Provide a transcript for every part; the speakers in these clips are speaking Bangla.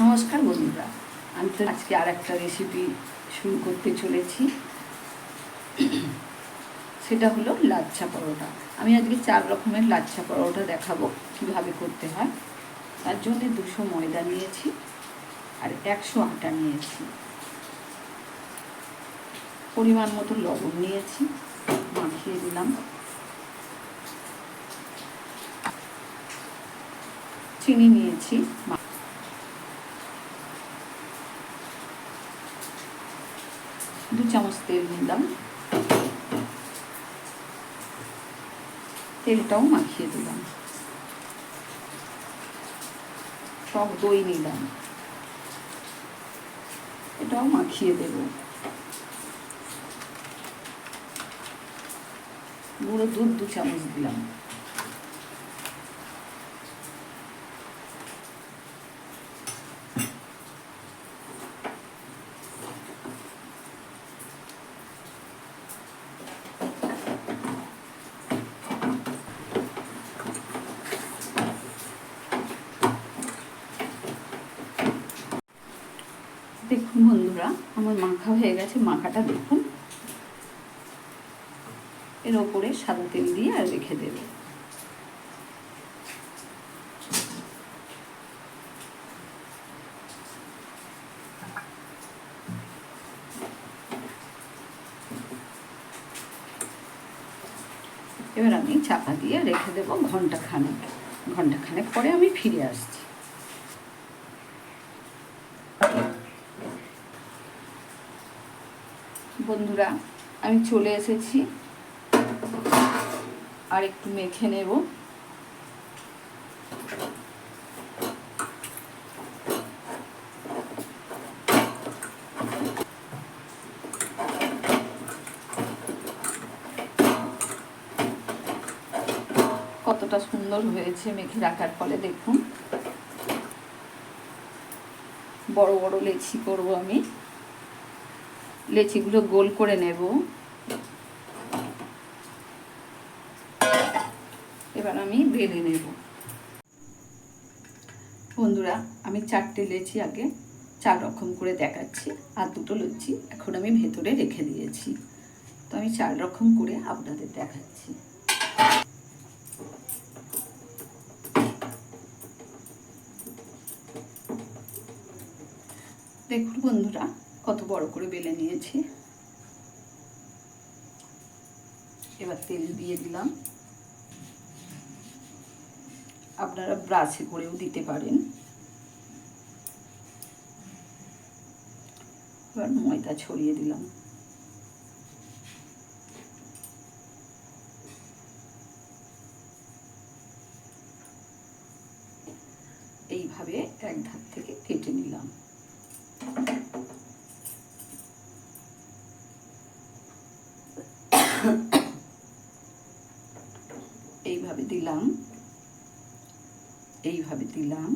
নমস্কার বন্ধুরা। আমি তো আজকে আর একটা রেসিপি শুরু করতে চলেছি। সেটা হলো লাচ্ছা পরোটা। আমি আজকে চার রকমের লাচ্ছা পরোটা দেখাবো, কীভাবে করতে হয়। তার জন্য দুশো ময়দা নিয়েছি আর একশো আটা নিয়েছি। পরিমাণ মতো লবণ নিয়েছি, মাখিয়ে দিলাম। চিনি নিয়েছি চামচ তেল নিলাম তেলটাও মাখিয়ে দিলাম টক দই নিলাম এটাও মাখিয়ে দেব গুঁড়ো দুধ দু চামচ দিলাম দেখুন বন্ধুরা আমার মাখা হয়ে গেছে, মাখাটা দেখুন। এর ওপরে সাদা তেল দিয়ে আর রেখে দেব। এবার আমি চাপা দিয়ে রেখে দেব ঘণ্টা খানেক ঘণ্টা খানেক পরে আমি ফিরে আসছি। বন্ধুরা, আমি চলে এসেছি। আর একটু মেখে নেব। কতটা সুন্দর হয়েছে মেখে রাখার ফলে, দেখুন। বড় বড় লেচি করব আমি। লেচিগুলো গোল করে নেব। এবার আমি বেলে নেব। বন্ধুরা, আমি চারটে লেচি আগে চার রকম করে দেখাচ্ছি আর দুটো লুচি এখন আমি ভেতরে রেখে দিয়েছি। তো আমি চার রকম করে আপনাদের দেখাচ্ছি। দেখুন বন্ধুরা কত বড় করে বেলে নিয়েছি। এবার তেল দিয়ে দিলাম। আপনারা ব্রাশে করেও দিতে পারেন। এবার ময়দা ছড়িয়ে দিলাম। এইভাবে এক ধার থেকে কেটে নিলাম এইভাবে দিলাম। এইভাবে দিলাম।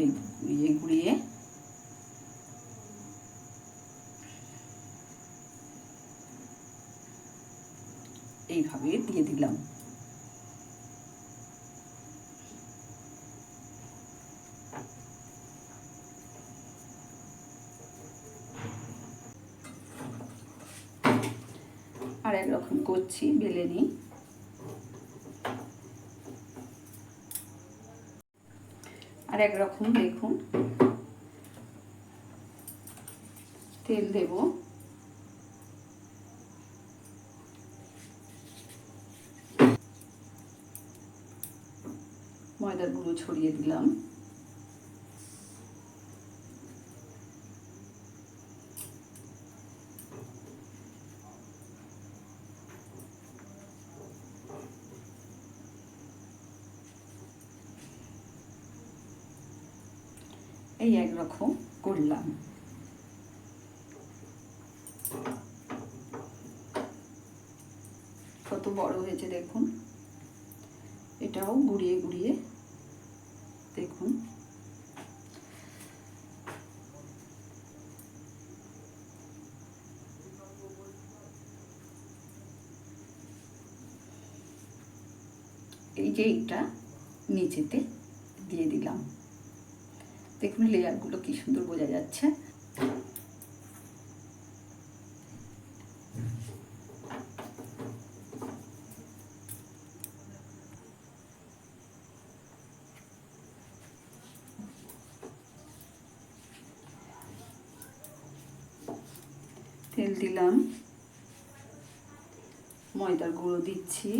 এই গুঁড়িয়ে গুঁড়িয়ে এইভাবে দিয়ে দিলাম। আর একরকম করছি বেলে নিই। আর একরকম দেখুন। তেল দেব। ময়দার গুঁড়ো ছড়িয়ে দিলাম। এই একরকম করলাম। কত বড় হয়েছে দেখুন। এটাও গুড়িয়ে গুড়িয়ে দেখুন। এই যে এইটা নিচেতে দিয়ে দিলাম। দেখুন লেয়ারগুলো কি সুন্দর বোঝা যাচ্ছে। তেল দিলাম। ময়দার গুঁড়ো দিচ্ছি।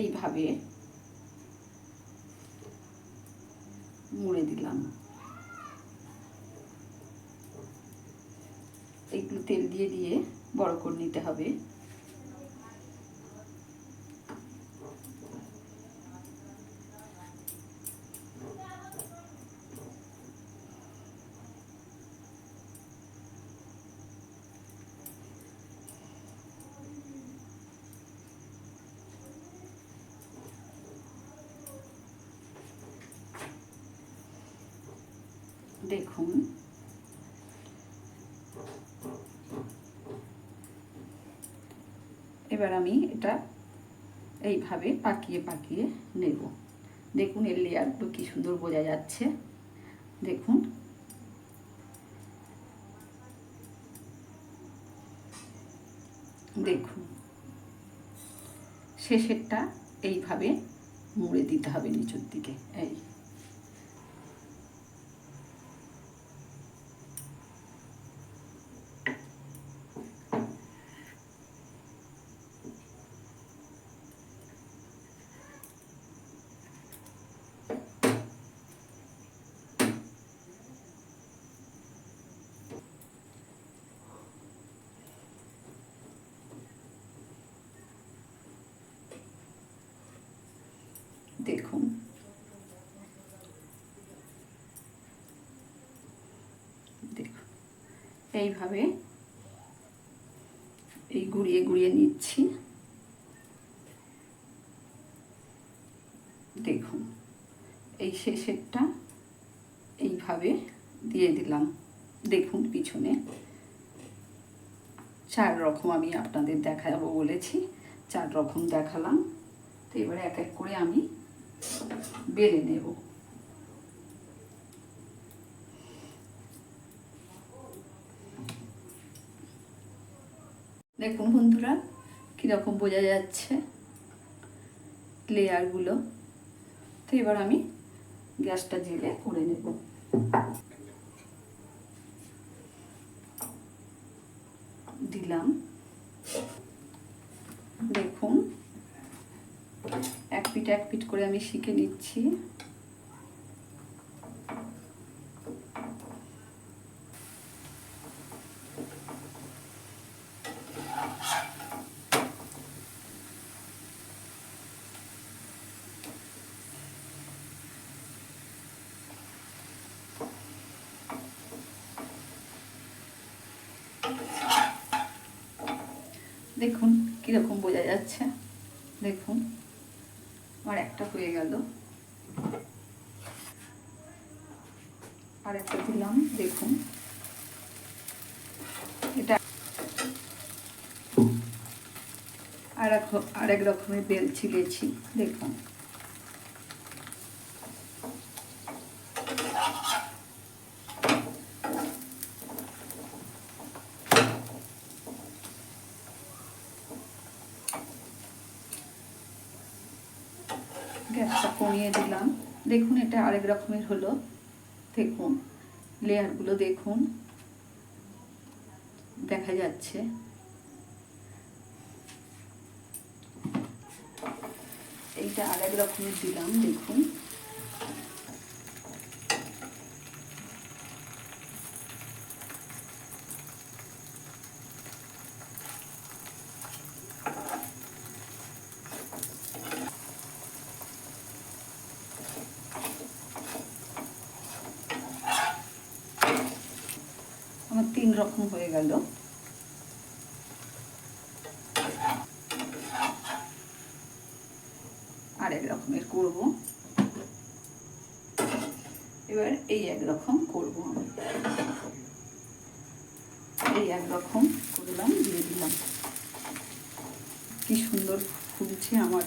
এইভাবে মুড়ে দিলাম। একটু তেল দিয়ে দিয়ে বড় করে নিতে হবে। দেখুন। এবার আমি এটা এইভাবে পাকিয়ে পাকিয়ে নেব। দেখুন, এর লেয়ারগুলো কি সুন্দর বোঝা যাচ্ছে। দেখুন। দেখুন। শেষেরটা এইভাবে মুড়ে দিতে হবে নিচের দিকে। এই। দেখুন। এইভাবে এই গুড়িয়ে গুড়িয়ে নিচ্ছি। দেখুন, এই শেষেরটা এইভাবে দিয়ে দিলাম। দেখুন পিছনে। চার রকম আমি আপনাদের দেখাবো বলেছি। চার রকম দেখালাম। তো এবারে এক এক করে আমি বেড়ে নেব। দেখুন বন্ধুরা, কীরকম বোঝা যাচ্ছে লেয়ারগুলো তো এবার আমি গ্যাসটা জেলে করে নেব। দিলাম দেখুন এক পিঠ করে আমি শিখে নিচ্ছি। দেখুন কীরকম বোঝা যাচ্ছে। দেখুন। একটা হয়ে গেল। আর একটা দিলাম, দেখুন। এটা আর এক আর এক রকমের বেল ছিলেছি দেখুন। গ্যাসটা কমিয়ে দিলাম। দেখুন, এটা আরেক রকমের হলো। দেখুন লেয়ারগুলো দেখুন। দেখা যাচ্ছে। এইটা আরেক রকমের দিলাম, দেখুন। আমার তিন রকম হয়ে গেল। আরেক রকমের করব। এবার এই এক রকম করব এই রকম করলাম, দিয়ে দিলাম। কি সুন্দর ফুলছে আমার।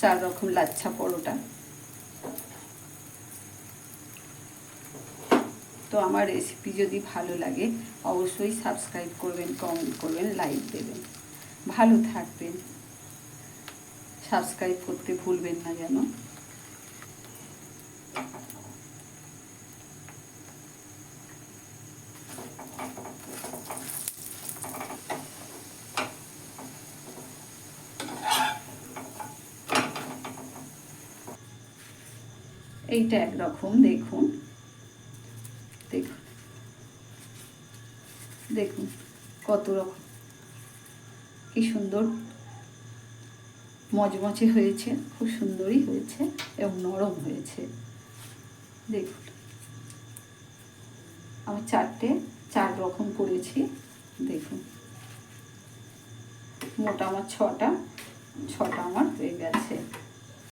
চার রকম লাচ্ছা পরোটা। তো আমার রেসিপি যদি ভালো লাগে, অবশ্যই সাবস্ক্রাইব করবেন কমেন্ট করবেন লাইক দেবেন। ভালো থাকবেন। সাবস্ক্রাইব করতে ভুলবেন না যেন। এইটা একরকম, দেখুন। দেখুন, কত রকম। কি সুন্দর। মচমচে হয়েছে, খুব সুন্দরই হয়েছে এবং নরম হয়েছে। দেখুন। আমি চারটে, চার রকম করেছি, দেখুন। মোটা আমার ছটা ছটা